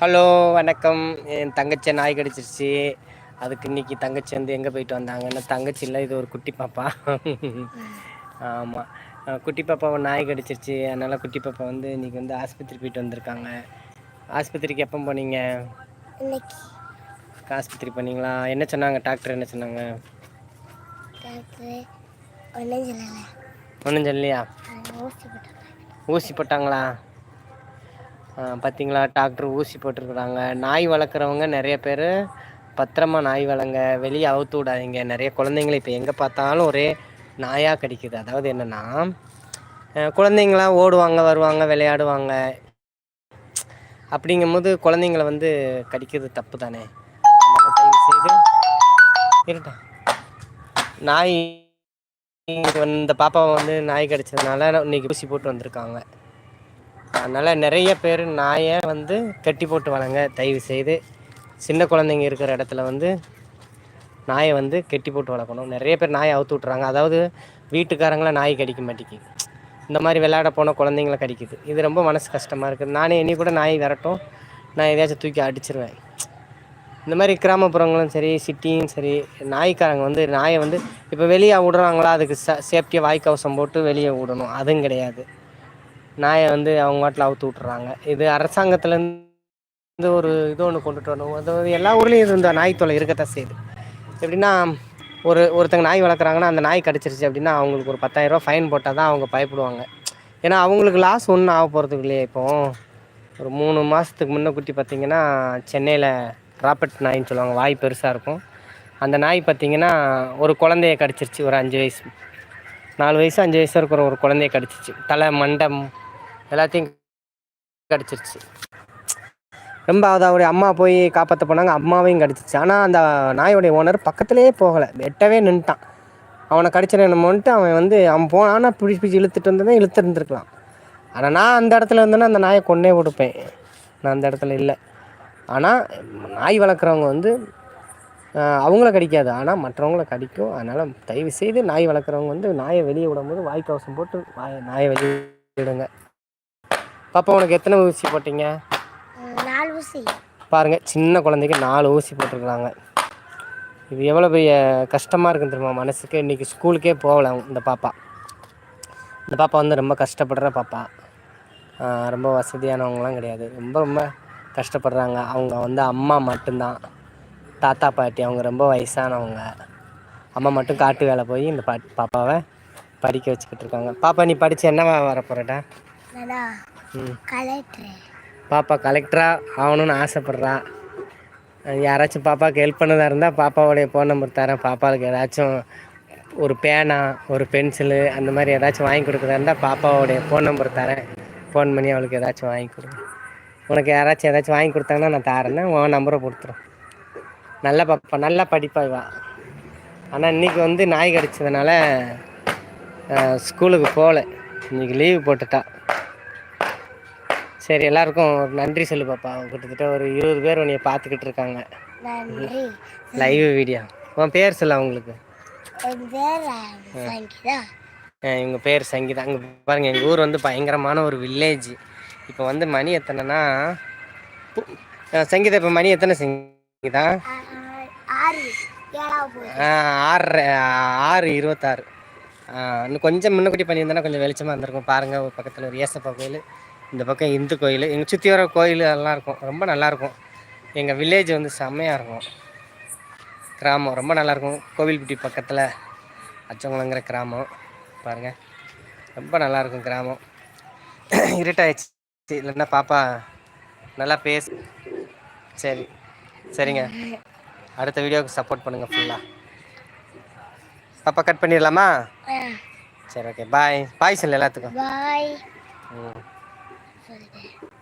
Hello வணக்கம். என் தங்கச்சி நாய் கடிச்சிருச்சு. அதுக்கு இன்னைக்கு தங்கச்சி வந்து எங்கே போயிட்டு வந்தாங்கன்னா தங்கச்சி இல்லை இது ஒரு குட்டி பாப்பா. ஆமாம் குட்டி பாப்பாவை நாய் கடிச்சிருச்சு. அதனால் குட்டி பாப்பா வந்து இன்னைக்கு வந்து ஆஸ்பத்திரி போயிட்டு வந்திருக்காங்க. ஆஸ்பத்திரிக்கு எப்போ போனீங்க? ஆஸ்பத்திரி போனீங்களா? என்ன சொன்னாங்க? டாக்டர் என்ன சொன்னாங்க? ஒன்றும் சொல்லலை. ஒன்றும் சொல்லலையா? ஊசி போட்டாங்க. ஊசி போட்டாங்களா? பார்த்தீங்களா டாக்டர் ஊசி போட்டிருக்கிறாங்க. நாய் வளர்க்குறவங்க நிறைய பேர் பத்திரமா நாய் வளங்க வெளியே அவுத்து விடாதீங்க. நிறைய குழந்தைங்களை இப்போ எங்கே பார்த்தாலும் ஒரே நாயாக கடிக்குது. அதாவது என்னென்னா குழந்தைங்களாம் ஓடுவாங்க வருவாங்க விளையாடுவாங்க. அப்படிங்கும்போது குழந்தைங்கள வந்து கடிக்கிறது தப்பு தானே? தயவு செய்து இருட்டா நாய் இந்த பாப்பாவை வந்து நாய் கடிச்சதுனால இன்னைக்கு ஊசி போட்டு வந்திருக்காங்க. அதனால் நிறைய பேர் நாயை வந்து கட்டி போட்டு வளங்க தயவு செய்து. சின்ன குழந்தைங்க இருக்கிற இடத்துல வந்து நாயை வந்து கட்டி போட்டு வளர்க்கணும். நிறைய பேர் நாயை அவுத்து விட்றாங்க அதாவது வீட்டுக்காரங்கள நாய் கடிக்க மாட்டேங்குது. இந்த மாதிரி விளையாட போன குழந்தைங்கள கடிக்குது. இது ரொம்ப மனசு கஷ்டமாக இருக்குது. நானே இனி கூட நாய் வரட்டும். நான் எதையாச்சும் தூக்கி அடிச்சிருவேன். இந்த மாதிரி கிராமப்புறங்களும் சரி சிட்டியும் சரி நாய்க்காரங்க வந்து நாயை வந்து இப்போ வெளியே விடுறாங்களா? அதுக்கு ச சேஃப்டியாக வாய்க்கவசம் போட்டு வெளியே விடணும். அதுவும் கிடையாது. நாயை வந்து அவங்க வாட்டில் அவுத்து விட்டுறாங்க. இது அரசாங்கத்துலேருந்து ஒரு இது ஒன்று கொண்டுட்டு வரணும். அது வந்து எல்லா ஊர்லேயும் இது இந்த நாய் தொலை இருக்கத்தான் செய்யுது. எப்படின்னா ஒரு ஒருத்தங்க நாய் வளர்க்குறாங்கன்னா அந்த நாய் கடிச்சிருச்சு அப்படின்னா அவங்களுக்கு ஒரு பத்தாயிரரூபா ஃபைன் போட்டால் தான் அவங்க பயப்படுவாங்க. ஏன்னா அவங்களுக்கு லாஸ் ஒன்றும் ஆக போகிறதுக்கு இல்லையே இப்போ. ஒரு மூணு மாதத்துக்கு முன்னே குட்டி பார்த்தீங்கன்னா சென்னையில் ராபர்ட் நாயின்னு சொல்லுவாங்க. வாய் பெருசாக இருக்கும். அந்த நாய் பார்த்தீங்கன்னா ஒரு குழந்தைய கடிச்சிருச்சு ஒரு அஞ்சு வயசு. நாலு வயசு அஞ்சு வயசு இருக்கிற ஒரு குழந்தைய கடிச்சிச்சு. தலை மண்டம் எல்லாத்தையும் கிடச்சிருச்சு. ரொம்ப அதோடைய அம்மா போய் காப்பாற்ற போனாங்க அம்மாவையும் கடிச்சிச்சு ஆனால் அந்த நாயோடைய ஓனர் பக்கத்துலேயே போகலை. வெட்டவே நின்ட்டான் அவனை கடிச்சிட என்னமோன்ட்டு அவன் வந்து அவன் போனான்னா பிடிச்சி பிடிச்சி இழுத்துட்டு வந்ததான் இழுத்துருந்துருக்கலாம் ஆனால் நான் அந்த இடத்துல இருந்தேன்னா அந்த நாயை கொண்டே கொடுப்பேன். நான் அந்த இடத்துல இல்லை. ஆனால் நாய் வளர்க்குறவங்க வந்து அவங்கள கடிக்காது. ஆனால் மற்றவங்கள கடிக்கும். அதனால் தயவு செய்து நாய் வளர்க்குறவங்க வந்து நாயை வெளியே விடும்போது வாய்க்கவசம் போட்டு வாய் நாயை வெளியே விடுங்க. பாப்பா உனக்கு எத்தனை ஊசி போட்டீங்க? நாலு ஊசி. பாருங்கள் சின்ன குழந்தைக்கு நாலு ஊசி போட்டிருக்காங்க இது எவ்வளோ பெரிய கஷ்டமாக இருக்குன்னு தெரியுமா மனசுக்கு? இன்றைக்கி ஸ்கூலுக்கே போகல இந்த பாப்பா. இந்த பாப்பா வந்து ரொம்ப கஷ்டப்படுற பாப்பா. ரொம்ப வசதியானவங்களாம் கிடையாது. ரொம்ப ரொம்ப கஷ்டப்படுறாங்க. அவங்க வந்து அம்மா மட்டும்தான். தாத்தா பாட்டி அவங்க ரொம்ப வயசானவங்க. அம்மா மட்டும் காட்டு வேலை போய் இந்த பா பாப்பாவை படிக்க வச்சுக்கிட்டு இருக்காங்க. பாப்பா நீ படித்து என்னவா வர போகிறடா நானா ம் கலெக்டர் பாப்பா கலெக்டராக ஆகணும்னு ஆசைப்பட்றா. யாராச்சும் பாப்பாவுக்கு ஹெல்ப் பண்ணதாக இருந்தால் பாப்பாவுடைய ஃபோன் நம்பர் தரேன். பாப்பாவுக்கு ஏதாச்சும் ஒரு பேனா ஒரு பென்சிலு அந்த மாதிரி ஏதாச்சும் வாங்கி கொடுக்குறதா இருந்தால் பாப்பாவுடைய ஃபோன் நம்பர் தரேன். ஃபோன் பண்ணி அவளுக்கு ஏதாச்சும் வாங்கி கொடுங்க உனக்கு யாராச்சும் ஏதாச்சும் வாங்கி கொடுத்தாங்கன்னா நான் தரேன்னா உன் நம்பரை கொடுத்துரும். நல்ல பாப்பா நல்லா படிப்பா இவா. ஆனால் இன்றைக்கி வந்து நாய் கடிச்சதுனால ஸ்கூலுக்கு போகல. இன்றைக்கி லீவு போட்டுட்டா. சரி எல்லாருக்கும் ஒரு நன்றி சொல்லு பாப்பா. கிட்டத்தட்ட ஒரு இருபது பேர் உன்னைய பார்த்துக்கிட்டு இருக்காங்க. லைவ் வீடியோ உன் பேர் சொல்ல அவங்களுக்கு. அஹ் இவங்க பேர் சங்கீதா. அங்கே பாருங்கள் எங்கள் ஊர் வந்து பயங்கரமான ஒரு வில்லேஜ் இப்போ வந்து மணி அஹ் சங்கீதா இப்போ மணி எத்தனை சங்கீதா? ஆறு ஆறு இருபத்தாறு. இன்னும் கொஞ்சம் முன்னக்கூட்டி பண்ணியிருந்தேன்னா கொஞ்சம் வெளிச்சமாக இருந்திருக்கும். பாருங்கள் ஒரு பக்கத்தில் ஒரு ஏசப்பா கோயில். இந்த பக்கம் இந்து கோயில் எங்கள் சுற்றி வர கோயில் எல்லாம் இருக்கும். ரொம்ப நல்லாயிருக்கும். எங்கள் வில்லேஜ் வந்து செம்மையாக இருக்கும். கிராமம் ரொம்ப நல்லாயிருக்கும். கோவில்பட்டி பக்கத்தில் அச்சங்குளங்கிற கிராமம். பாருங்கள் ரொம்ப நல்லாயிருக்கும் கிராமம். இருட்டாயிடுச்சு. இல்லைன்னா பாப்பா நல்லா பேசு சரி. சரிங்க. அடுத்த வீடியோவுக்கு சப்போர்ட் பண்ணுங்கள் ஃபுல்லாக பாப்பா கட் பண்ணிடலாமா? சரி ஓகே பாய் பாய் சொல்லு எல்லாத்துக்கும். பாய் ம். further.